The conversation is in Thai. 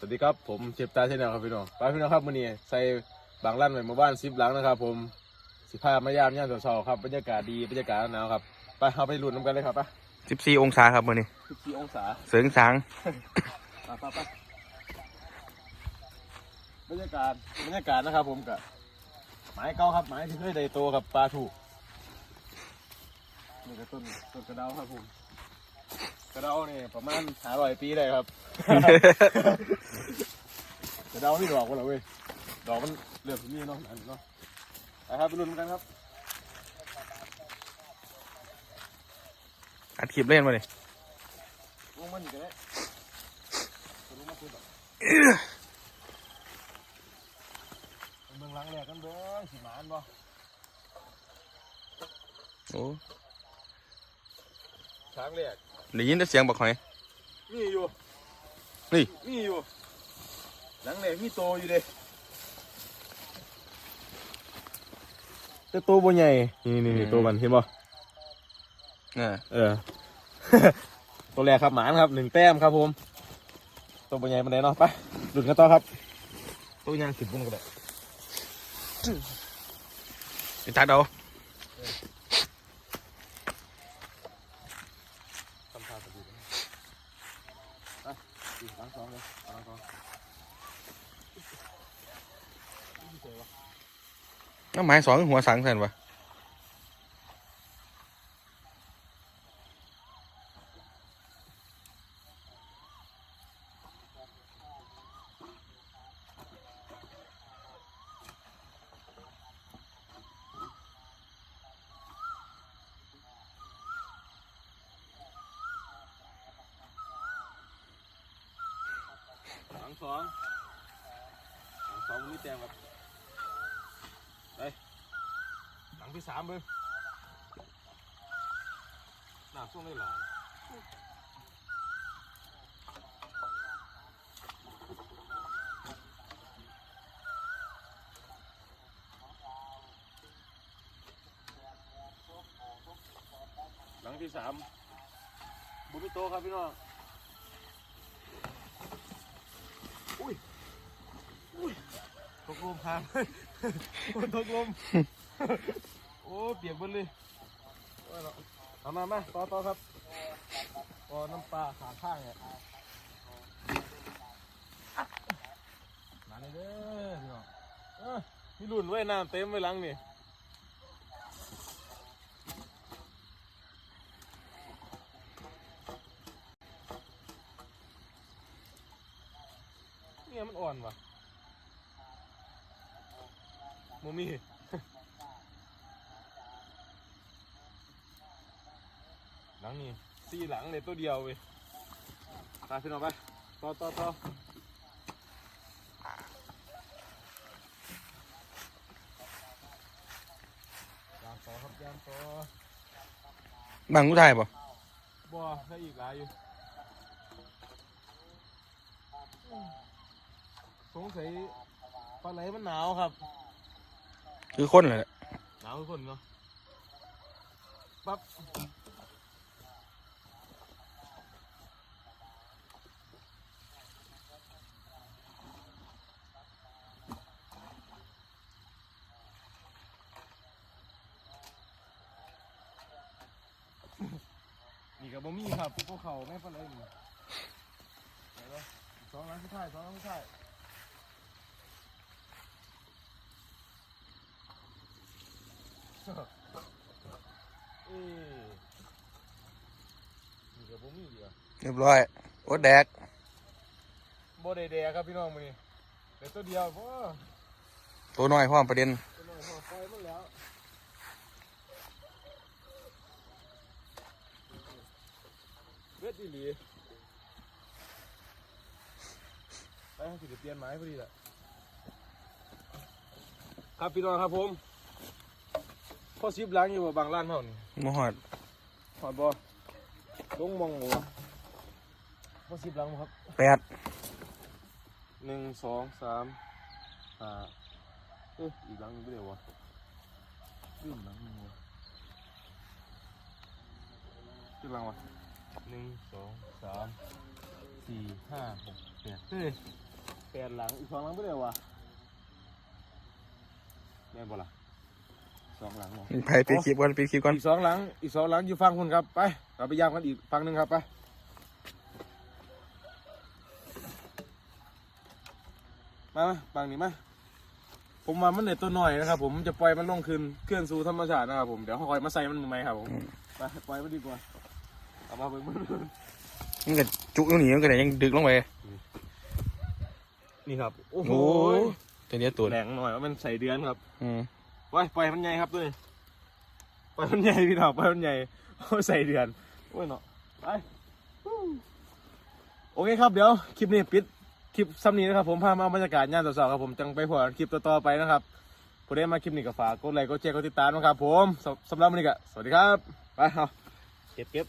สวัสดีครับผมเชฟตาเช่นเดียวครับพี่น้องไปพี่น้องครับมื้อนี้ใส่บางลั่นไว้หมู่บ้านซิบหลังนะครับ ผมสิพามายามย่านเช้าๆครับบรรยากาศดีบรรยากาศหนาวครับไปเอาไปลุ้นน้ำกันเลยครับไปสิบสี่องศาครับมื่อนี้14องศาเสริงสางไปไปไปบรรยากาศบรรยากาศนะครับ ผมกับหมายเก่าครับหมายที่เคยได้โตกับปลาถูกนี่ก็ต้นต้นกระเดาครับผม กระเดาเนี่ยประมาณหาร้อยปีได้ครับ กระเดานี่ดอกวะเหรอเว้ยดอกมันเหลือบที่นี่เนาะอันเนาะไปครับไปลุ้นกันครับอัดคลิปเล่นมาเลยลงมันอยู่กันเลยลงมาคุยดอกเมืองหลังแรกกันเด้อสิหมานบ่โอ้ช้างแรก ได้ยินแต่เสียงบอกหอย มีอยู่นี่ มีอยู่ หลังแรกมีโตอยู่เด้แต่โตบ่ใหญ่นี่นี่นี่โตมันเห็นบ่อ่าเออ ตัวแรกครับหมานครับหนึ่งแต้มครับผม ตัวบ่ใหญ่มันได้เนาะไปดุดกันต่อครับ ตัวยางสิบปุ่นก็ได้ไอ้ตัดเอา ทำท่าสะดุดนะไปอีกหลังสองเลยหลังสองน้ำไม้สองหัวสังสันวะ งสองหลังสองมันมีแต้มครับไปหลังที่สามเบิ้งหน้าส่วงได้หลายหลังที่สามบุมิโตครับพี่น้อง อุ้ยอุ้ยตกลมครับตกลม โอ้เปียกหมดเลยโอ้ยเนาะเอามามาต่อต่อครับต่อน้ำปลาขาข้างเนี่ยมาเลยเด้อพี่น้องเออมีรุ่นไว้น้ำเต็มไว้หลังนี่ เนี่ยมันอ่อนว่ะโมมี่หลังนี่สี่หลังเลยตัวเดียวเว้ยไปพี่น้องไปต่อต่อต่อยางต่อครับยางต่อบางกูถ่ายป่ะบัวได้อีกหลายอยู่ส งสัยปลาไหลมันหนาวครับคือคนเลยแหละหนาวทุกคนเนาะปั๊บนี่กับบ่มีครับพวกเขาไม่ปลาไหลนี่ไหนวะสองล้านผู้ชายสองล้านผู้ชายเอ้นี่กับบ่มีเดียว เรียบร้อยโอ้แดกบ่ได้แดกครับพี่น้องมื้อนี้เดี๋ยวตัวเดียวบ่ตัวน้อยพร้อมประเด็นตัวน้อยพอปล่อยมันแล้วเบ็ดอีหลีไปให้สิเดี๋ยวเปลี่ยนไม้พอดีแหละครับพี่น้องครับผมพ่อซิบล้างอยู่บ่บางร้านเฮานี่มหอดหอดบ่ลงมองบ่ พ่อซิบล้างบ่ครับแปดหนึ่งสองสามห้าเอ๊ะอีกหลังหนึงไม่เดี๋ยววะลืมหลังหนึงวะชื่อหลังวะหนึ่งสองสามสี่ห้าหกแปดเฮ้ยแปดหลังอีกสองหลังไม่ได้วะแม่นบ่ล่ะสองหลังบ่ไปปิดคลิปก่อนปิดคลิปก่อนอีกสองหลังอีกสองหลังอยู่ฟังคุณครับไปเราไปย่างกันอีกฟังหนึ่งครับไป มามาฟังนี้มาผมมามันเน็ตตัวหน่อยนะครับผมจะปล่อยมันลงคืนเคลื่อนสู่ธรรมชาตินะครับผมเดี๋ยวคอยมาใส่มันมือไหมครับผมไปปล่อยมันดีกว่าเอามาเบิ่งมันมันก็จุกอยู่นี่มันก็ได้ยังดึกลงไปนี่ครับ โอ้โหโอ้ยตัวเนี้ยตัวแหลงหน่อยว่ามันใส่เดือนครับอืมปล่อยปล่อยมันใหญ่ครับตัวนี้ปล่อยมันใหญ่พี่น้องปล่อยมันใหญ่โอ้ยใส่เดือนโอ้ยเนาะไปฮู้โอเคครับเดี๋ยวคลิปนี้ปิด คลิปซ้ำนี้นะครับผมพามาเอาบรรยากาศย่านสาวๆครับผมจังไปพอคลิปต่อๆไปนะครับผู้ใดมาคลิปนี้ก็ฝากกดไลค์กดแชร์กดติดตามนะครับผมสำสำหรับวันนี้ก็สวัสดีครับไปเอาเก็บเก็บ